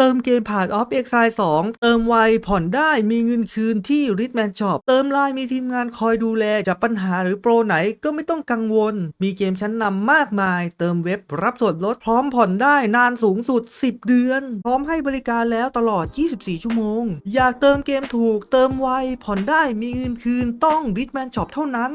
เติมเกมผ่าน Off Exile 2เติมไวผ่อนได้มีเงินคืนที่ Ritman Shop เติมไลน์มีทีมงานคอยดูแลจะปัญหาหรือโปรไหนก็ไม่ต้องกังวล มีเกมชั้นนำมากมาย เติมเว็บรับส่วนลดพร้อมผ่อนได้นานสูงสุด 10 เดือน พร้อมให้บริการแล้วตลอด 24 ชั่วโมง อยากเติมเกมถูก เติมไวผ่อนได้มีเงินคืนต้อง Ritman Shop เท่านั้น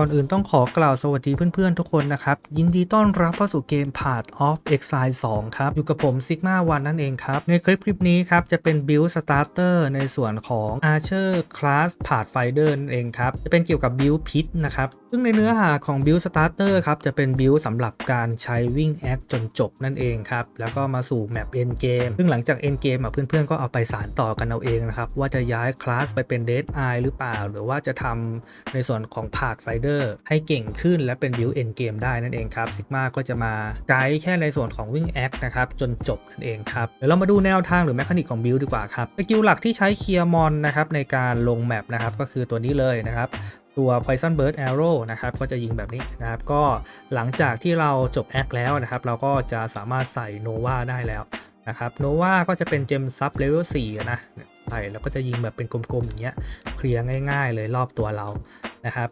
ก่อนอื่นต้องขอกล่าวสวัสดีเพื่อนๆทุกคนนะครับ ยินดีต้อนรับเข้าสู่เกม Path of Exile 2 ครับ อยู่กับผม Sigma วันนั่นเองครับ ในคลิปคลิปนี้ครับ จะเป็น Build Starter ในส่วนของ Archer Class Pathfinder นั่นเองครับ จะเป็นเกี่ยวกับ Build พิษนะครับซึ่งในเนื้อหาของ Build Starter ครับ จะเป็น Build สำหรับการใช้วิ่งแอคจนจบนั่นเองครับ แล้วก็มาสู่แมป End Game ซึ่งหลังจาก End Game อะเพื่อนๆ ก็เอาไปสานต่อกันเอาเองนะครับ ว่าจะย้ายคลาสไปเป็น Dead Eye หรือเปล่า หรือว่าจะทำในส่วนของ Pathfinder ให้เก่งขึ้นและเป็น Build End Game ได้นั่นเองครับ Sigma ก็จะมาไกด์แค่ในส่วนของวิ่งแอคนะครับจนจบนั่นเองครับเดี๋ยวเรามาดูแนวทางหรือแมคานิกของ Build ดีกว่าครับสกิลหลักที่ใช้เคลียร์มอนนะครับในการลงแมปนะครับก็คือตัวนี้เลยนะครับ ตัว Poison Bird Arrow นะครับก็จะยิงแบบนี้นะครับก็หลังจากที่เราจบแอคแล้วนะครับเราก็จะสามารถใส่ Nova ได้แล้วนะครับ Nova ก็จะเป็นเจมซับเลเวล4นะใส่แล้วก็จะยิงแบบเป็นกลมๆอย่างเงี้ยเคลียร์ง่ายๆเลยรอบตัวเรานะครับ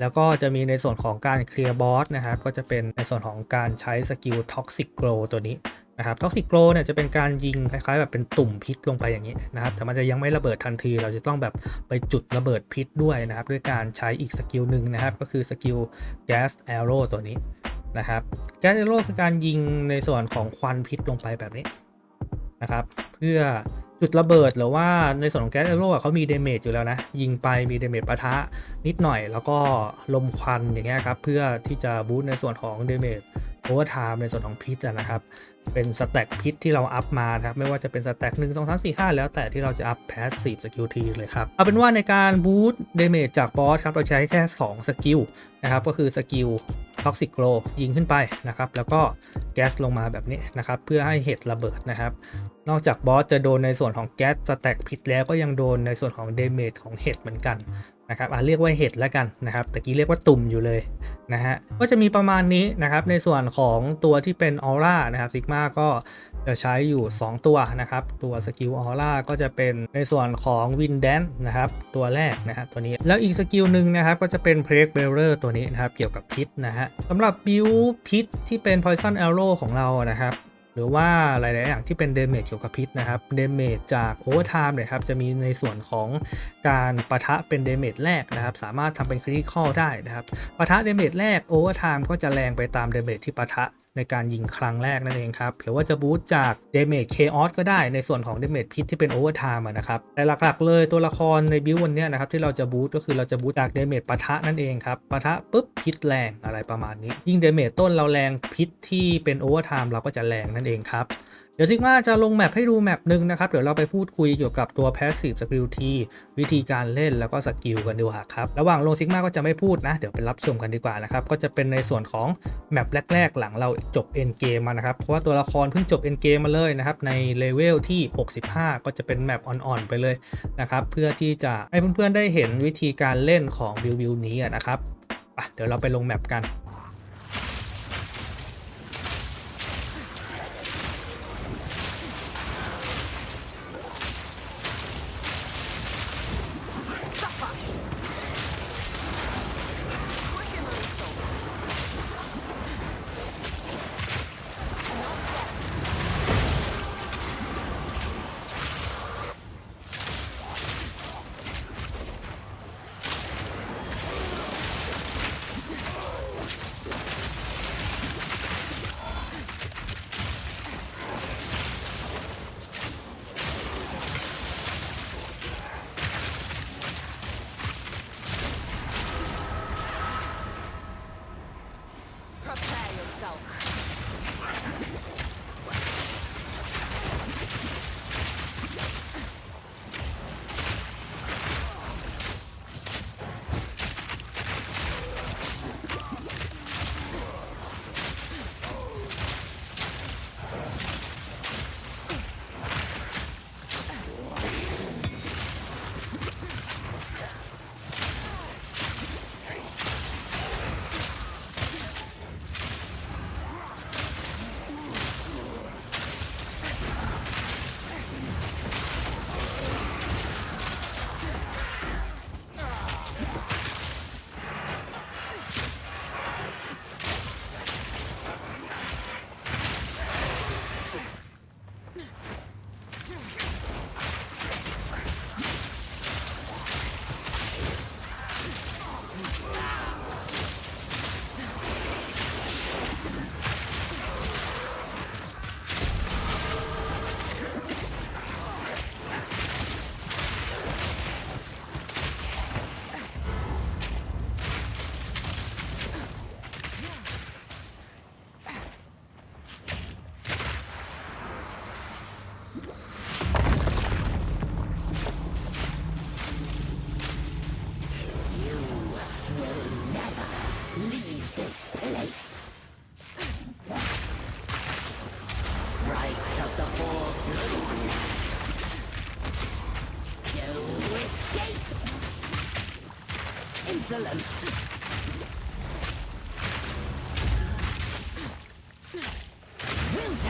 แล้วก็จะมีในส่วนของการเคลียร์บอสนะครับก็จะเป็นในส่วนของการใช้สกิล Toxic Glow ตัวนี้ นะครับ Toxic Glow เนี่ยจะเป็นการยิงคล้ายๆแบบเป็นตุ่มพิษลงไปอย่างนี้นะครับแต่มันจะยังไม่ระเบิดทันที เราจะต้องแบบไปจุดระเบิดพิษด้วยนะครับ ด้วยการใช้อีกสกิลหนึ่งนะครับ ก็คือสกิล Gas Arrow ตัวนี้นะครับ Gas Arrow คือการยิงในส่วนของควันพิษลงไปแบบนี้นะครับเพื่อจุดระเบิดหรือว่าในส่วนของแก๊สเอโร่เขามีเดเมจอยู่แล้วนะ ยิงไปมีเดเมจปะทะนิดหน่อย แล้วก็ลมควันอย่างเงี้ยครับเพื่อที่จะบูสต์ในส่วนของเดเมจโอเวอร์ไทม์ในส่วนของพิษนะครับ เป็นสแต็กพิษที่เราอัพมาครับไม่ว่าจะเป็นสแต็กหนึ่งสองสามสี่ห้าแล้วแต่ที่เราจะอัพแพสซีฟสกิลทีเลยครับ เอาเป็นว่าในการบูตเดเมจจากบอสครับเราใช้แค่ 2 สกิลนะครับก็คือสกิลท็อกซิกโกลยิงขึ้นไปนะครับ แล้วก็แก๊สลงมาแบบนี้นะครับ เพื่อให้เห็ดระเบิดนะครับ นอกจากบอสจะโดนในส่วนของแก๊สสแต็กพิษแล้วก็ยังโดนในส่วนของเดเมจของเห็ดเหมือนกัน นะครับอะเรียกว่าเห็ดแล้วกันนะครับตะกี้เรียกว่าตุ่มอยู่เลยนะฮะก็จะมีประมาณนี้นะครับในส่วนของตัวที่เป็นออร่านะครับซิกมาก็จะใช้อยู่ 2 ตัวนะครับตัวสกิลออร่าก็จะเป็นในส่วนของวินแดนนะครับตัวแรกนะฮะตัวนี้แล้วอีกสกิลหนึ่งนะครับก็จะเป็นเพลกเบลเลอร์ตัวนี้นะครับเกี่ยวกับพิษนะฮะสำหรับบิวพิษที่เป็น Poison Arrow ของเรานะครับ หรือว่าหลายๆอย่างที่เป็นเดเมจเกี่ยวกับพิษนะครับเดเมจจากโอเวอร์ไทม์เนี่ยครับจะมีในส่วนของการปะทะเป็นเดเมจแรกนะครับ สามารถทำเป็นคริติคอลได้นะครับปะทะเดเมจแรกโอเวอร์ไทม์ก็จะแรงไปตามเดเมจที่ปะทะ ในการยิงครั้งแรกนั่นเองครับ หรือว่าจะบูสต์จากเดเมจเคออสก็ได้ในส่วนของเดเมจพิษที่เป็นโอเวอร์ไทม์นะครับ แต่หลักๆเลยตัวละครในบิววันนี้นะครับที่เราจะบูสต์ก็คือเราจะบูสต์จากเดเมจปะทะนั่นเองครับปะทะปุ๊บพิษแรงอะไรประมาณนี้ ยิ่งเดเมจต้นเราแรงพิษที่เป็นโอเวอร์ไทม์เราก็จะแรงนั่นเองครับ ดี๋ยวซิกมาจะลงแมปให้ดูแมปหนึ่งนะครับ เดี๋ยวเราไปพูดคุยเกี่ยวกับตัว Passive Skill T วิธีการเล่นแล้วก็สกิลกันดีกว่าครับ ระหว่างลงซิกมาก็จะไม่พูดนะ เดี๋ยวไปรับชมกันดีกว่านะครับ ก็จะเป็นในส่วนของแมปแรก ๆ หลังเราจบ End Game มานะครับ เพราะว่าตัวละครเพิ่งจบ End Game มาเลยนะครับ ในเลเวลที่ 65 ก็จะเป็นแมปอ่อนๆไปเลยนะครับเพื่อที่จะให้เพื่อนๆได้เห็นวิธีการเล่นของบิวบิวนี้นะครับไปเดี๋ยวเราไปลงแมปกัน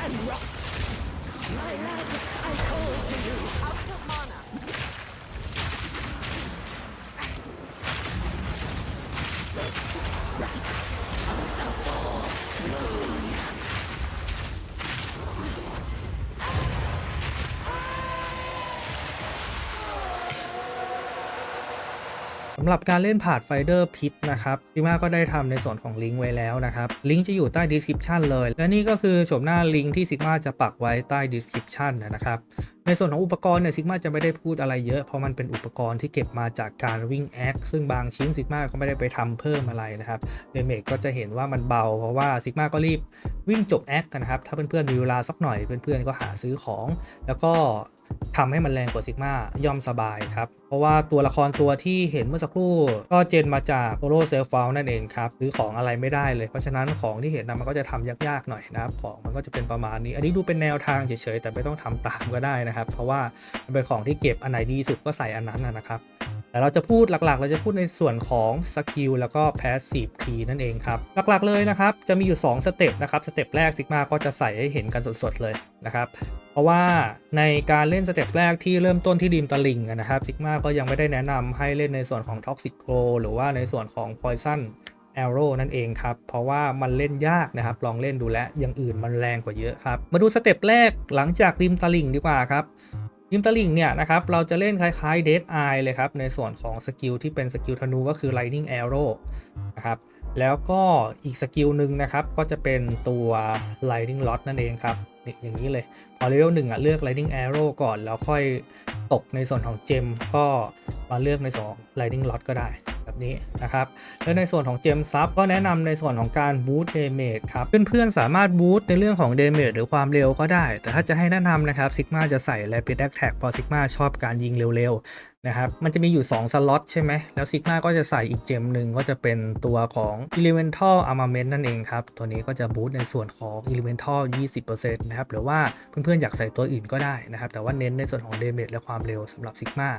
and rot. My lad, I call to you. Out of mana. Moon. สำหรับการเล่นผ่านไฟเดอร์พิทนะครับซิมาก็ได้ทำในส่วนของลิงก์ไว้แล้วนะครับ ลิงก์จะอยู่ใต้ description เลย และนี่ก็คือโฉมหน้าลิงก์ที่ซิกมาจะปักไว้ใต้ description นะครับ ในส่วนของอุปกรณ์เนี่ยซิกมาจะไม่ได้พูดอะไรเยอะ เพราะมันเป็นอุปกรณ์ที่เก็บมาจากการวิ่งแอคซึ่งบางชิ้นซิกมาก็ไม่ได้ไปทำเพิ่มอะไรนะครับเดเมจก็จะเห็นว่ามันเบา เพราะว่าซิกมาก็รีบวิ่งจบแอคกันนะครับ ถ้าเพื่อนๆมีเวลาสักหน่อยเพื่อนๆก็หาซื้อของ แล้วก็ ทำให้มันแรงกว่าซิกมาย่อมสบายครับ เพราะว่าตัวละครตัวที่เห็นเมื่อสักครู่ ก็เจนมาจากโอโรเซลฟาวนั่นเองครับซื้อของอะไรไม่ได้เลย เพราะฉะนั้นของที่เห็นนะมันก็จะทำยากๆหน่อยนะครับของมันก็จะเป็นประมาณนี้ อันนี้ดูเป็นแนวทางเฉยๆแต่ไม่ต้องทำตามก็ได้นะครับ เพราะว่าเป็นของที่เก็บอันไหนดีสุดก็ใส่อันนั้นนะครับ แต่เราจะพูดหลักๆ เราจะพูดในส่วนของสกิลแล้วก็ Passive Key นั่นเองครับ หลักๆเลยนะครับ จะมีอยู่ 2 สเต็ปนะครับ สเต็ปแรกซิกมาก็จะใส่ให้เห็นกันสดๆเลยนะครับ เพราะว่าในการเล่นสเต็ปแรกที่เริ่มต้นที่ดีมตะลิงนะครับซิกมาก็ยังไม่ได้แนะนำให้เล่นในส่วนของ Toxic Glow หรือว่าในส่วนของ Poison Arrow นั่นเองครับ เพราะว่ามันเล่นยากนะครับ ลองเล่นดูแลอย่างอื่นมันแรงกว่าเยอะครับ มาดูสเต็ปแรกหลังจากริมตะลิงดีกว่าครับ ริมตะลิงเนี่ยนะครับเราจะเล่นคล้ายๆ Dead Eye เลยครับ ในส่วนของสกิลที่เป็นสกิลธนูก็คือ Lightning Arrow นะครับแล้วก็อีกสกิลหนึ่งนะครับ ก็จะเป็นตัว Lightning Rod นั่นเองครับนี่อย่างนี้เลยพอเลเวลหนึ่งอะเลือก Lightning Arrow ก่อน แล้วค่อยตกในส่วนของเจมก็มาเลือกในส่วนของ Lightning Rod ก็ได้ แบบนี้นะครับ และในส่วนของเจมซับก็แนะนำในส่วนของการบูตเดเมจครับ เพื่อนๆสามารถบูตในเรื่องของเดเมจหรือความเร็วก็ได้ แต่ถ้าจะให้แนะนำนะครับซิกมาจะใส่ Rapid Attack เพราะซิกมาชอบการยิงเร็วๆนะครับ มันจะมีอยู่ 2 สล็อตใช่ไหม แล้วซิกมาก็จะใส่อีกเจมหนึ่งก็จะเป็นตัวของ Elemental Armament นั่นเองครับ ตัวนี้ก็จะบูตในส่วนของ Elemental 20%นะครับ หรือว่าเพื่อนๆอยากใส่ตัวอื่นก็ได้นะครับ แต่ว่าเน้นในส่วนของเดเมจและความเร็วสำหรับซิกมา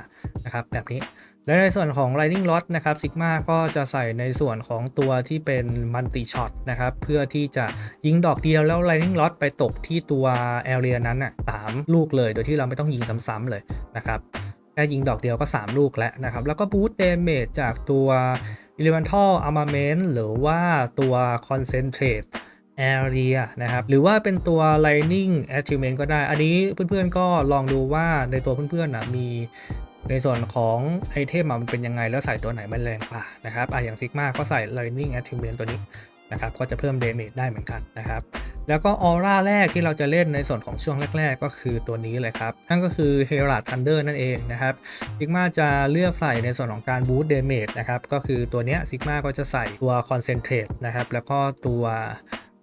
นะครับแบบนี้ และในส่วนของ Lightning Rod นะครับซิกมาก็จะใส่ในส่วนของตัวที่เป็นมันติช็อตนะครับ เพื่อที่จะยิงดอกเดียวแล้ว Lightning Rod ไปตกที่ตัวแอเรียนั้นน่ะสามลูกเลย โดยที่เราไม่ต้องยิงซ้ำๆเลยนะครับแค่ยิงดอกเดียวก็ 3 ลูกแล้วนะครับ แล้วก็บูตเดเมจจากตัว Elemental Armament หรือว่าตัว Concentrate Area นะครับ หรือว่าเป็นตัว Lightning Achievement ก็ได้ อันนี้เพื่อนๆก็ลองดูว่าในตัวเพื่อนๆนะมี ในส่วนของไอเทมมันเป็นยังไงแล้วใส่ตัวไหนมันแรงกว่านะครับอะอย่างซิกมาก็ใส่ Lightning Achievement ตัวนี้นะครับก็จะเพิ่ม Damage ได้เหมือนกันนะครับแล้วก็ออร่าแรกที่เราจะเล่นในส่วนของช่วงแรก ๆ ก็คือตัวนี้เลยครับ นั่นก็คือ h e r a Thunder นั่นเองนะครับซิกมาจะเลือกใส่ในส่วนของการ Boost Damage นะครับก็คือตัวเนี้ยซิกมาก็จะใส่ตัว Concentrate นะครับแล้วก็ตัว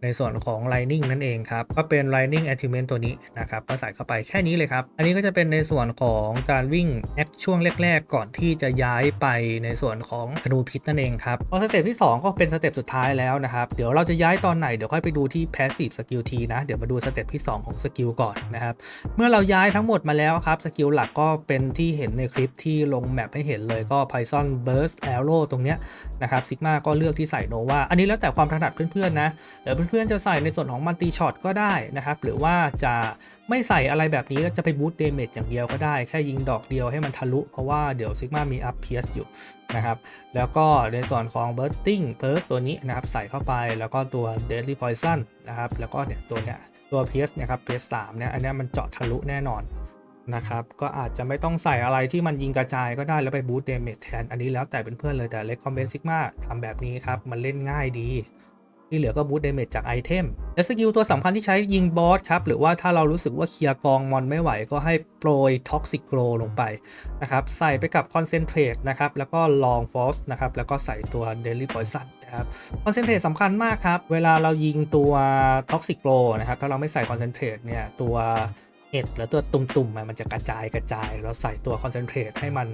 ในส่วนของ Lightning นั่นเองครับ ก็เป็น Lightning Achievement ตัวนี้นะครับ ก็ใส่เข้าไปแค่นี้เลยครับ อันนี้ก็จะเป็นในส่วนของการวิ่งแอคช่วงแรก ๆ ก่อนที่จะย้ายไปในส่วนของธนูพิษนั่นเองครับพอสเต็ปที่ 2 ก็เป็นสเต็ปสุดท้ายแล้วนะครับ เดี๋ยวเราจะย้ายตอนไหน เดี๋ยวค่อยไปดูที่ Passive Skill T นะ เดี๋ยวมาดูสเต็ปที่ 2 ของสกิลก่อนนะครับ เมื่อเราย้ายทั้งหมดมาแล้วครับ สกิลหลักก็เป็นที่เห็นในคลิปที่ลงแมปให้เห็นเลยก็ Python Burst Arrow ตรงเนี้ยนะครับซิกมาก็เลือกที่ใส่โนวาอันนี้แล้วแต่ความถนัดเพื่อนๆนะเดี๋ยวเพื่อนๆจะใส่ในส่วนของมัลติช็อตก็ได้นะครับ หรือว่าจะไม่ใส่อะไรแบบนี้แล้วจะไปบูตเดเมจอย่างเดียวก็ได้ แค่ยิงดอกเดียวให้มันทะลุ เพราะว่าเดี๋ยวซิกมามีอัพเพียสอยู่นะครับ แล้วก็ในส่วนของ Bursting Perk ตัวนี้นะครับ ใส่เข้าไปแล้วก็ตัว Deadly Poison นะครับ แล้วก็เนี่ยตัวเนี้ยตัว PS นะครับ PS 3เนี่ยอันนี้มันเจาะทะลุแน่นอนนะครับก็อาจจะไม่ต้องใส่อะไรที่มันยิงกระจายก็ได้แล้วไปบูตเดเมจแทน อันนี้แล้วแต่เป็นเพื่อนเลยแต่ Recommend Sigma ทำแบบนี้ครับ มันเล่นง่ายดี ที่เหลือก็บูตเดเมจจากไอเทมและสกิลตัวสำคัญที่ใช้ยิงบอสครับ หรือว่าถ้าเรารู้สึกว่าเคลียร์กองมอนไม่ไหวก็ให้โปรยท็อกซิกโกรลงไปนะครับใส่ไปกับคอนเซนเทรตนะครับแล้วก็ลองฟอสนะครับแล้วก็ใส่ตัว Daily Poison นะครับคอนเซนเทรตสำคัญมากครับ เวลาเรายิงตัวท็อกซิกโกรนะครับถ้าเราไม่ใส่คอนเซนเทรตเนี่ยตัว เห็ดแล้วตัวตุ่มๆมันจะกระจายกระจาย เราใส่ตัวคอนเซนเทรตให้มัน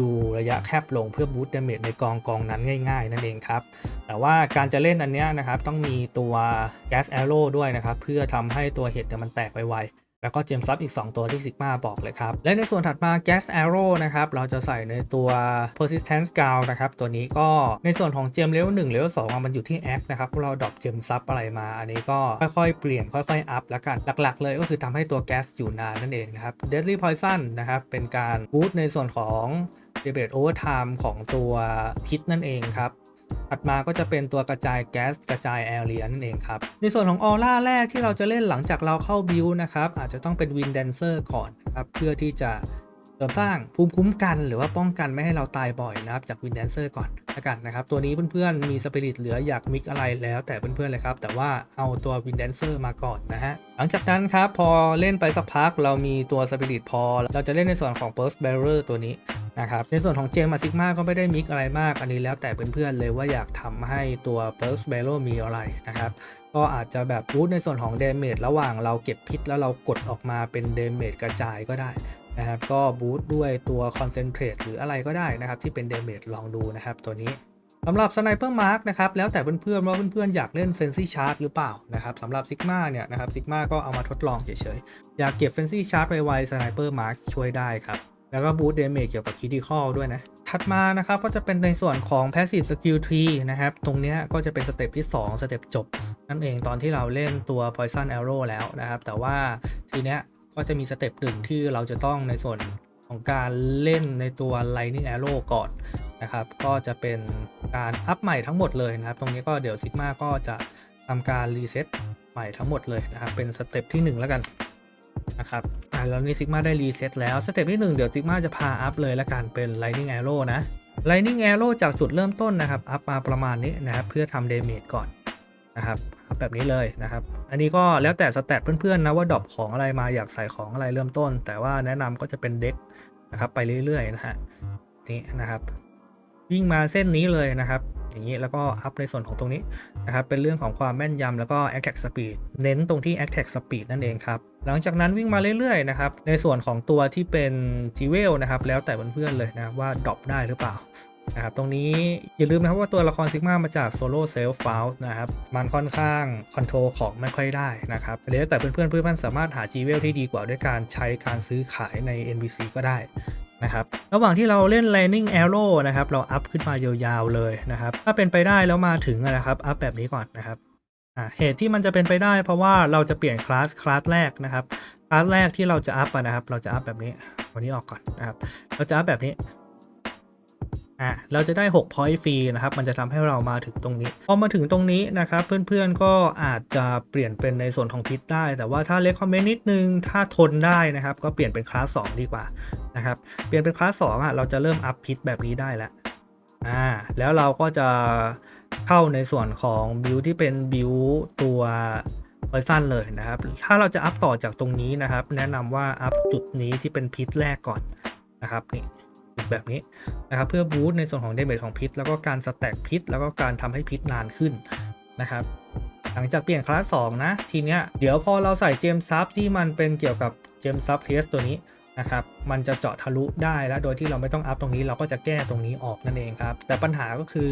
ดูระยะแคบลงเพื่อบูตเดเมจในกองกองนั้นง่ายๆ นั่นเองครับ แต่ว่าการจะเล่นอันนี้นะครับ ต้องมีตัวแก๊สแอโร่ด้วยนะครับ เพื่อทำให้ตัวเห็ดมันแตกไว แล้วก็เจมซับอีก 2 ตัวที่ซิกมาบอกเลยครับ และในส่วนถัดมา Gas Arrow นะครับ เราจะใส่ในตัว Persistence Gauge นะครับ ตัวนี้ก็ในส่วนของเจมเลเวล1เลเวล2อะมันอยู่ที่ Act นะครับเราดรอปเจมซับอะไรมา อันนี้ก็ค่อยๆ เปลี่ยนค่อยๆ อัพแล้วกัน หลักๆ เลยก็คือทำให้ตัวแก๊สอยู่นานนั่นเองนะครับ Deadly Poison นะครับ เป็นการบูตในส่วนของ d e b a t e Overtime ของตัวพิษนั่นเองครับ ถัดมาก็จะเป็นตัวกระจายแก๊สกระจายแอเรียนั่นเองครับ ในส่วนของออร่าแรกที่เราจะเล่นหลังจากเราเข้าบิวนะครับอาจจะต้องเป็นวินแดนเซอร์ก่อนนะครับเพื่อที่จะ ริมสร้างภูมิคุ้มกันหรือว่าป้องกันไม่ให้เราตายบ่อยนะครับจากวินแดนเซอร์ก่อนละกันนะครับ ตัวนี้เพื่อนๆมีสปิริตเหลืออยากมิกอะไรแล้วแต่เพื่อนๆเลยครับ แต่ว่าเอาตัววินแดนเซอร์มาก่อนนะฮะหลังจากนั้นครับพอเล่นไปสักพักเรามีตัวสปิริตพอ เราจะเล่นในส่วนของ Burst Bearer ตัวนี้นะครับในส่วนของเจมมาซิกมาก็ไม่ได้มิกอะไรมาก อันนี้แล้วแต่เพื่อนๆเลยว่าอยากทำให้ตัว b u r s t b a r r e l มีอะไรนะครับก็อาจจะแบบบูสต์ในส่วนของเดเมจระหว่างเราเก็บพิษแล้วเรากดออกมาเป็นเดเมจกระจายก็ได้ นะครับก็บูสต์ด้วยตัว Concentrate หรืออะไรก็ได้นะครับ ที่เป็นเดเมจลองดูนะครับ ตัวนี้สำหรับ Sniper Mark นะครับแล้วแต่เพื่อนๆว่าเพื่อนๆอยากเล่น Fancy Charge หรือเปล่านะครับสำหรับ Sigma เนี่ยนะครับ Sigma ก็เอามาทดลองเฉยๆ อยากเก็บ Fancy Charge ไวๆ Sniper Mark ช่วยได้ครับ แล้วก็บูตเดเมจเกี่ยวกับ Critical ด้วยนะ ถัดมานะครับก็จะเป็นในส่วนของ Passive Skill Tree นะครับ ตรงนี้ก็จะเป็นสเต็ปที่ 2 สเต็ปจบ นั่นเองตอนที่เราเล่นตัว Poison Arrow แล้วนะครับ แต่ว่าทีเนี้ย ก็จะมีสเต็ปหนึ่งที่เราจะต้องในส่วนของการเล่นในตัว Lightning Arrow ก่อนนะครับ ก็จะเป็นการอัพใหม่ทั้งหมดเลยนะครับ ตรงนี้ก็เดี๋ยว Sigma ก็จะทำการรีเซ็ตใหม่ทั้งหมดเลยนะครับ เป็นสเต็ปที่ 1 แล้วกันนะครับอ่าแล้วนี่ซิกมาได้รีเซ็ตแล้ว สเต็ปที่ 1 เดี๋ยวซิกมาจะพาอัพเลยละกันเป็น Lightning Arrow นะ Lightning Arrow จากจุดเริ่มต้นนะครับ อัพมาประมาณนี้นะครับ เพื่อทำเดเมจก่อนนะครับอัพ แบบนี้เลยนะครับ อันนี้ก็แล้วแต่สแตทเพื่อนๆนะว่าดรอปของอะไรมาอยากใส่ของอะไรเริ่มต้น แต่ว่าแนะนำก็จะเป็นเด็กนะครับไปเรื่อยๆนะฮะนี่นะครับวิ่งมาเส้นนี้เลยนะครับ อย่างนี้แล้วก็อัพในส่วนของตรงนี้นะครับ เป็นเรื่องของความแม่นยำแล้วก็ attack speed เน้นตรงที่ attack speed นั่นเองครับ หลังจากนั้นวิ่งมาเรื่อยๆนะครับ ในส่วนของตัวที่เป็น g w e l นะครับ แล้วแต่เพื่อนๆเลยนะว่าดรอปได้หรือเปล่า นะครับตรงนี้อย่าลืมนะครับว่าตัวละครซิกมามาจากโซโล่เซลฟ์ฟาวนะครับ มันค่อนข้างคอนโทรลของไม่ค่อยได้นะครับแล้วแต่เพื่อนๆเพื่อนๆสามารถหา g w e l ที่ดีกว่าด้วยการใช้การซื้อขายใน NPC ก็ได้นะครับระหว่างที่เราเล่น Lightning Arrow นะครับเราอัพขึ้นมายาวๆเลยนะครับถ้าเป็นไปได้แล้วมาถึงนะครับอัพแบบนี้ก่อนนะครับเหตุที่มันจะเป็นไปได้เพราะว่าเราจะเปลี่ยนคลาสคลาสแรกนะครับคลาสแรกที่เราจะอัพนะครับเราจะอัพแบบนี้วันนี้ออกก่อนนะครับเราจะอัพแบบนี้ อ่าเราจะได้6 point ฟรีนะครับ มันจะทำให้เรามาถึงตรงนี้ พอมาถึงตรงนี้นะครับ เพื่อนๆก็อาจจะเปลี่ยนเป็นในส่วนของพิษได้ แต่ว่าถ้าเล็กคอมเมนต์นิดนึง ถ้าทนได้นะครับ ก็เปลี่ยนเป็นคลาส2ดีกว่านะครับ เปลี่ยนเป็นคลาส2อะเราจะเริ่มอัพพิทแบบนี้ได้แล้วอ่าแล้วเราก็จะเข้าในส่วนของบิวที่เป็นบิวตัวไวซันเลยนะครับ ถ้าเราจะอัพต่อจากตรงนี้นะครับ แนะนำว่าอัพจุดนี้ที่เป็นพิษแรกก่อนนะครับนี่ แบบนี้นะครับเพื่อบูสต์ในส่วนของเดเมจของพิษ แล้วก็การสแต็กพิษ แล้วก็การทำให้พิษนานขึ้นนะครับหลังจากเปลี่ยนคลาส2นะ ทีเนี้ยเดี๋ยวพอเราใส่เจมซับที่มันเป็นเกี่ยวกับเจมซับเทสตัวนี้นะครับมันจะเจาะทะลุได้แล้วโดยที่เราไม่ต้องอัพตรงนี้เราก็จะแก้ตรงนี้ออกนั่นเองครับ แต่ปัญหาก็คือ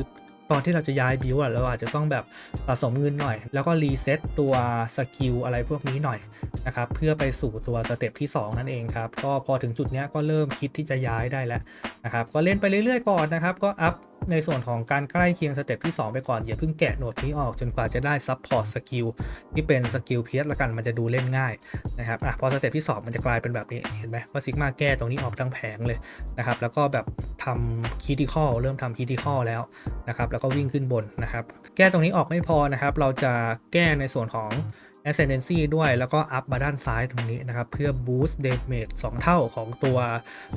ตอนที่เราจะย้ายบิวอะเราอาจจะต้องแบบสะสมเงินหน่อย แล้วก็รีเซ็ตตัวสกิลอะไรพวกนี้หน่อยนะครับเพื่อไปสู่ตัวสเต็ปที่ 2 นั่นเองครับ ก็พอถึงจุดนี้ก็เริ่มคิดที่จะย้ายได้แล้วนะครับ ก็เล่นไปเรื่อยๆก่อนนะครับ ก็อัพ ในส่วนของการใกล้เคียงสเต็ปที่ 2 ไปก่อน อย่าเพิ่งแกะโหนดนี้ออกจนกว่าจะได้ซับพอร์ตสกิลที่เป็นสกิลเพียสละกันมันจะดูเล่นง่ายนะครับอะพอสเต็ปที่ 2 มันจะกลายเป็นแบบนี้เห็นไหมว่าซิกมาแก้ตรงนี้ออกทั้งแผงเลยนะครับแล้วก็แบบทำคีติคอลเริ่มทำคีติคอลแล้วนะครับแล้วก็วิ่งขึ้นบนนะครับแก้ตรงนี้ออกไม่พอนะครับเราจะแก้ในส่วนของ Ascendancy ด้วยแล้วก็อัพมาด้านซ้ายตรงนี้นะครับ เพื่อ boost damage 2เท่าของตัว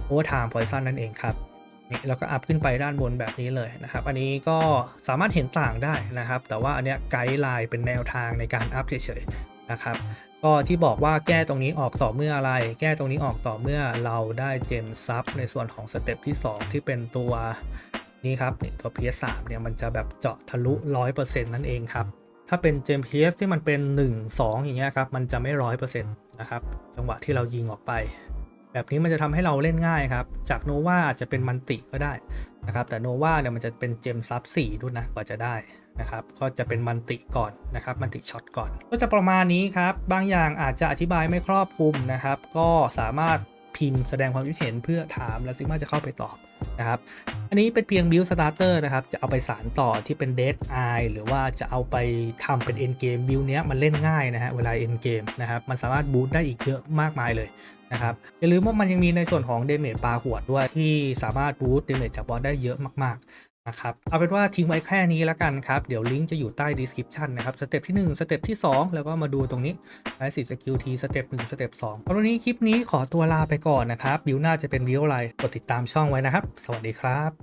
overtime poison นั่นเองครับ นี่แล้วก็อัพขึ้นไปด้านบนแบบนี้เลยนะครับ อันนี้ก็สามารถเห็นต่างได้นะครับ แต่ว่าอันเนี้ยไกด์ไลน์เป็นแนวทางในการอัพเฉยๆนะครับ ก็ที่บอกว่าแก้ตรงนี้ออกต่อเมื่ออะไร แก้ตรงนี้ออกต่อเมื่อเราได้เจมซับในส่วนของสเต็ปที่ 2 ที่เป็นตัวนี้ครับนี่ตัว PS3 เนี่ยมันจะแบบเจาะทะลุ 100%นั่นเองครับถ้าเป็นเจม PS ที่มันเป็น 1 2 อย่างเงี้ยครับ มันจะไม่ 100%นะครับ จังหวะที่เรายิงออกไป แบบนี้มันจะทำให้เราเล่นง่ายครับ จากโนวาอาจจะเป็นมันติก็ได้นะครับ แต่โนวาเนี่ยมันจะเป็นเจมซับ4ด้วยนะกว่าจะได้นะครับ ก็จะเป็นมันติก่อนนะครับมันติช็อตก่อน ก็จะประมาณนี้ครับ บางอย่างอาจจะอธิบายไม่ครอบคลุมนะครับ ก็สามารถพิมพ์แสดงความคิดเห็นเพื่อถามแล้วซิมาจะเข้าไปตอบนะครับ อันนี้เป็นเพียง build starter นะครับ จะเอาไปสารต่อที่เป็น dead eye หรือว่าจะเอาไปทำเป็น end game build เนี้ยมันเล่นง่ายนะฮะเวลา end game นะครับ มันสามารถบูตได้อีกเยอะมากมายเลย นะครับอย่าลืมว่ามันยังมีในส่วนของเดเมจปลาขวดด้วยที่สามารถบูต damage จากบอสได้เยอะมากๆนะครับเอาเป็นว่าทิ้งไว้แค่นี้แล้วกันครับ เดี๋ยวลิงก์จะอยู่ใต้ description นะครับสเต็ปที่1สเต็ปที่ 2 แล้วก็มาดูตรงนี้ไลฟ์สิบสกิลทีสเต็ปหนึ่งสเต็ปสองวันนี้คลิปนี้ขอตัวลาไปก่อนนะครับบิวหน้าจะเป็นบิวอะไรกดติดตามช่องไว้นะครับ สวัสดีครับ